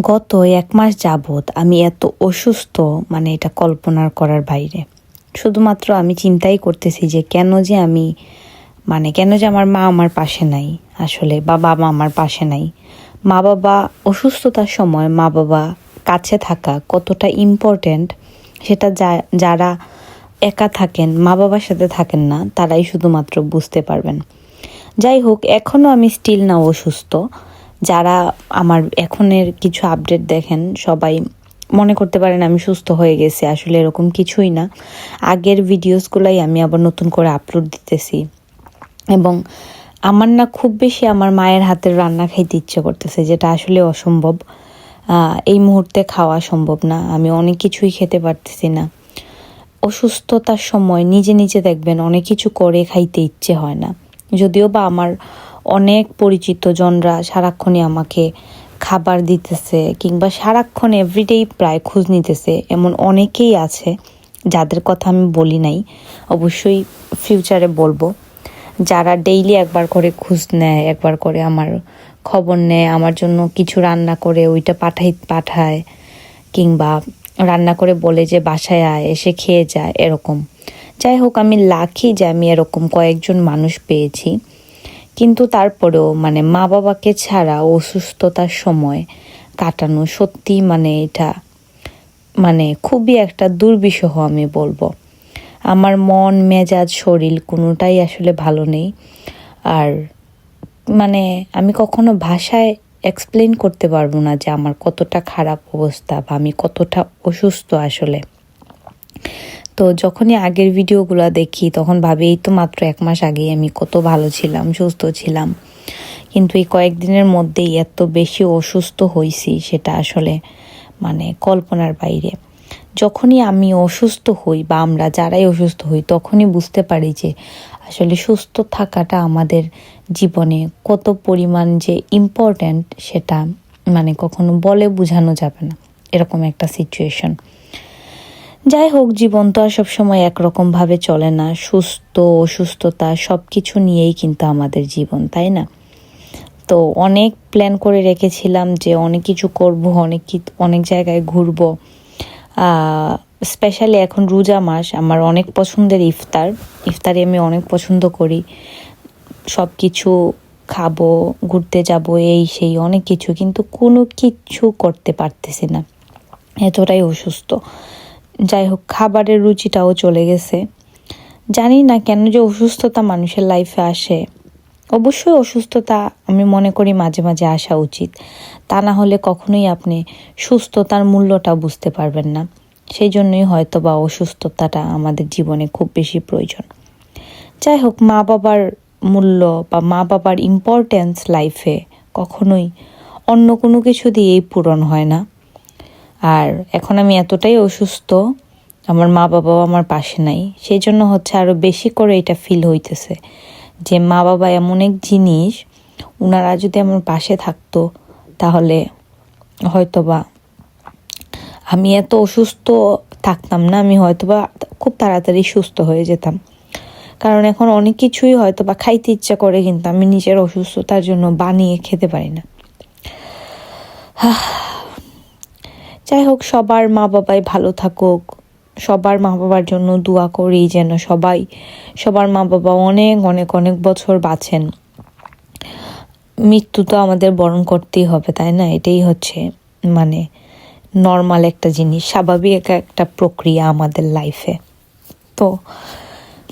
গত এক মাস যাবৎ আমি এত অসুস্থ মানে এটা কল্পনার করার বাইরে। শুধুমাত্র আমি চিন্তাই করতেছি যে কেন যে আমি মানে কেন যে আমার মা আমার পাশে নাই। আসলে বা বাবা আমার পাশে নাই। মা বাবা অসুস্থতার সময় মা বাবা কাছে থাকা কতটা ইম্পর্ট্যান্ট সেটা যা- যারা একা থাকেন, মা বাবার সাথে থাকেন না, তারাই শুধুমাত্র বুঝতে পারবেন। যাই হোক এখনও আমি স্টিল না অসুস্থ। যারা আমার এখনের কিছু আপডেট দেখেন, সবাই মনে করতে পারেন আমি সুস্থ হয়ে গেছি, আসলে এরকম কিছুই না। আগের ভিডিওসগুলাই আমি আবার নতুন করে আপলোড দিতেছি। এবং আমার না খুব বেশি আমার মায়ের হাতের রান্না খাইতে ইচ্ছে করতেছে, যেটা আসলে অসম্ভব। এই মুহূর্তে খাওয়া সম্ভব না, আমি অনেক কিছুই খেতে পারতেছি না। অসুস্থতার সময় নিজে নিজে দেখবেন অনেক কিছু করে খাইতে ইচ্ছে হয় না। যদিও বা আমার অনেক পরিচিত জনরা সারাক্ষণই আমাকে খাবার দিতেছে কিংবা সারাক্ষণ এভরিডেই প্রায় খোঁজ নিতেছে। এমন অনেকেই আছে যাদের কথা আমি বলি নাই, অবশ্যই ফিউচারে বলব। যারা ডেইলি একবার করে খোঁজ নেয়, একবার করে আমার খবর নেয়, আমার জন্য কিছু রান্না করে ওইটা পাঠাই, পাঠায়, কিংবা রান্না করে বলে যে বাসায় আয়, এসে খেয়ে যায়, এরকম। যাই হোক, আমি লাখি যে আমি এরকম কয়েকজন মানুষ পেয়েছি। কিন্তু তারপরেও মানে মা বাবাকে ছাড়া অসুস্থতার সময় কাটানো সত্যি মানে এটা মানে খুবই একটা দুর্বিষহ আমি বলব। আমার মন, মেজাজ, শরীর কোনোটাই আসলে ভালো নেই। আর মানে আমি কখনো ভাষায় এক্সপ্লেন করতে পারব না যে আমার কতটা খারাপ অবস্থা বা আমি কতটা অসুস্থ আসলে। তো যখনই আগের ভিডিওগুলো দেখি, তখন ভাবি, এই তো মাত্র এক মাস আগেই আমি কত ভালো ছিলাম, সুস্থ ছিলাম। কিন্তু এই কয়েকদিনের মধ্যেই এত বেশি অসুস্থ হয়েছি সেটা আসলে মানে কল্পনার বাইরে। যখনই আমি অসুস্থ হই বা আমরা যারাই অসুস্থ হই, তখনই বুঝতে পারি যে আসলে সুস্থ থাকাটা আমাদের জীবনে কত পরিমাণ যে ইম্পর্ট্যান্ট সেটা মানে কখনো বলে বোঝানো যাবে না, এরকম একটা সিচুয়েশন যাই হোক, জীবন তো আর সবসময় একরকমভাবে চলে না। সুস্থ, অসুস্থতা সব কিছু নিয়েই কিন্তু আমাদের জীবন, তাই না? তো অনেক প্ল্যান করে রেখেছিলাম যে অনেক কিছু করব, অনেক অনেক জায়গায় ঘুরবো। স্পেশালি এখন রোজা মাস, আমার অনেক পছন্দের ইফতার। ইফতারে আমি অনেক পছন্দ করি। সব কিছু খাব, ঘুরতে যাব, এই সেই অনেক কিছু, কিন্তু কোনো কিছু করতে পারতেছি না। এতটাই অসুস্থ। যাই হোক খাবারের রুচিটাও চলে গেছে। জানি না কেন যে অসুস্থতা মানুষের লাইফে আসে। অবশ্যই অসুস্থতা আমি মনে করি মাঝে মাঝে আসা উচিত। তা না হলে কখনোই আপনি সুস্থতার মূল্যটা বুঝতে পারবেন না। সেই জন্যই হয়তো বা অসুস্থতাটা আমাদের জীবনে খুব বেশি প্রয়োজন। যাই হোক মা বাবার মূল্য বা মা বাবার ইম্পর্টেন্স লাইফে কখনোই অন্য কোনো কিছু দিয়েই পূরণ হয় না। আর এখন আমি এতটাই অসুস্থ, আমার মা বাবাও আমার পাশে নাই। সেই জন্য হচ্ছে আরও বেশি করে এটা ফিল হইতেছে যে মা বাবা এমন এক জিনিস ওনারা যদি আমার পাশে থাকতো, তাহলে হয়তোবা আমি এত অসুস্থ থাকতাম না, আমি হয়তোবা খুব তাড়াতাড়ি সুস্থ হয়ে যেতাম। কারণ এখন অনেক কিছুই হয়তো বা খাইতে ইচ্ছা করে, কিন্তু আমি নিজের অসুস্থতার জন্য বানিয়ে খেতে পারি না। যাই হোক, সবার মা বাবাই ভালো থাকুক। সবার মা বাবার জন্য দোয়া করি যেন সবাই, সবার মা বাবা অনেক অনেক অনেক বছর বাঁচেন। মৃত্যু তো আমাদের বরণ করতেই হবে, তাই না? এটাই হচ্ছে মানে নর্মাল একটা জিনিস, স্বাভাবিক একটা প্রক্রিয়া আমাদের লাইফে তো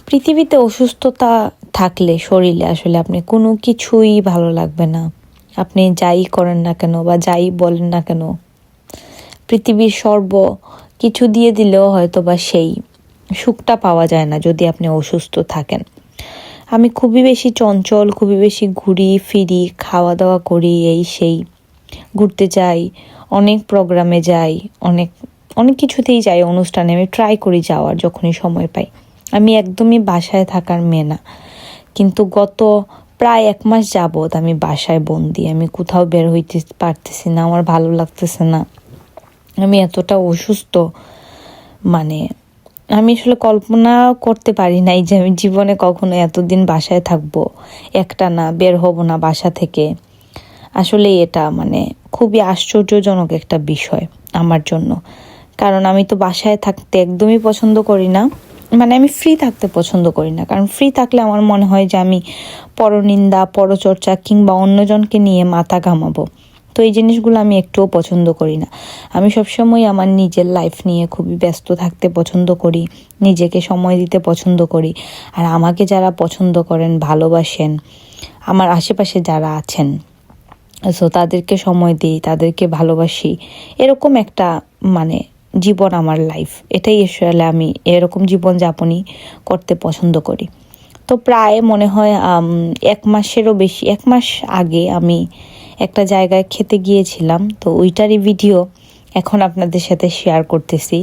পৃথিবীতে অসুস্থতা থাকলে শরীরে আসলে আপনি কোনো কিছুই ভালো লাগবে না। আপনি যাই করেন না কেন বা যাই বলেন না কেন পৃথিবীর সর্ব কিছু দিয়ে দিলেও হয়তো বা সেই সুখটা পাওয়া যায় না যদি আপনি অসুস্থ থাকেন। আমি খুবই বেশি চঞ্চল, খুবই বেশি ঘুরি, ফিরি খাওয়া দাওয়া করি, এই সেই ঘুরতে যাই, অনেক প্রোগ্রামে যাই, অনেক অনেক কিছুতেই যাই, অনুষ্ঠানে আমি ট্রাই করি যাওয়ার যখনই সময় পাই। আমি একদমই বাসায় থাকার মেয়ে না। কিন্তু গত প্রায় এক মাস যাবৎ আমি বাসায় বন্দি, আমি কোথাও বের হইতে পারতেছি না, আমার ভালো লাগতেছে না। আমি এতটা অসুস্থ মানে আমি আসলে কল্পনা করতে পারি নাই যে আমি জীবনে কখনো এতদিন বাসায় থাকব। একটা না, বের হব না বাসা থেকে। আসলে এটা মানে খুবই আশ্চর্যজনক একটা বিষয় আমার জন্য। কারণ আমি তো বাসায় থাকতে একদমই পছন্দ করি না। মানে আমি ফ্রি থাকতে পছন্দ করি না। কারণ ফ্রি থাকলে আমার মনে হয় যে আমি পরনিন্দা, পরচর্চা কিংবা অন্যজনকে নিয়ে মাথা ঘামাবো। তো এই জিনিসগুলো আমি একটুও পছন্দ করি না। আমি সবসময় আমার নিজের লাইফ নিয়ে খুবই ব্যস্ত থাকতে পছন্দ করি, নিজেকে সময় দিতে পছন্দ করি। আর আমাকে যারা পছন্দ করেন, ভালোবাসেন, আমার আশেপাশে যারা আছেন সো তাদেরকে সময় দিই, তাদেরকে ভালোবাসি। এরকম একটা মানে জীবন আমার লাইফ এটাই আসলে আমি এরকম জীবন যাপনই করতে পছন্দ করি। তো প্রায় মনে হয় এক মাসেরও বেশি, এক মাস আগে আমি একটা জায়গায় খেতে গিয়েছিলাম, তো ওইটারই ভিডিও এখন আপনাদের সাথে শেয়ার করতেছি।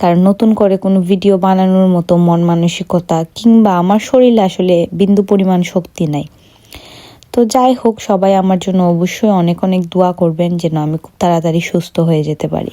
কারণ নতুন করে কোনো ভিডিও বানানোর মতো মন মানসিকতা কিংবা আমার শরীরে আসলে বিন্দু পরিমাণ শক্তি নাই। তো যাই হোক, সবাই আমার জন্য অবশ্যই অনেক অনেক দোয়া করবেন যেন আমি খুব তাড়াতাড়ি সুস্থ হয়ে যেতে পারি।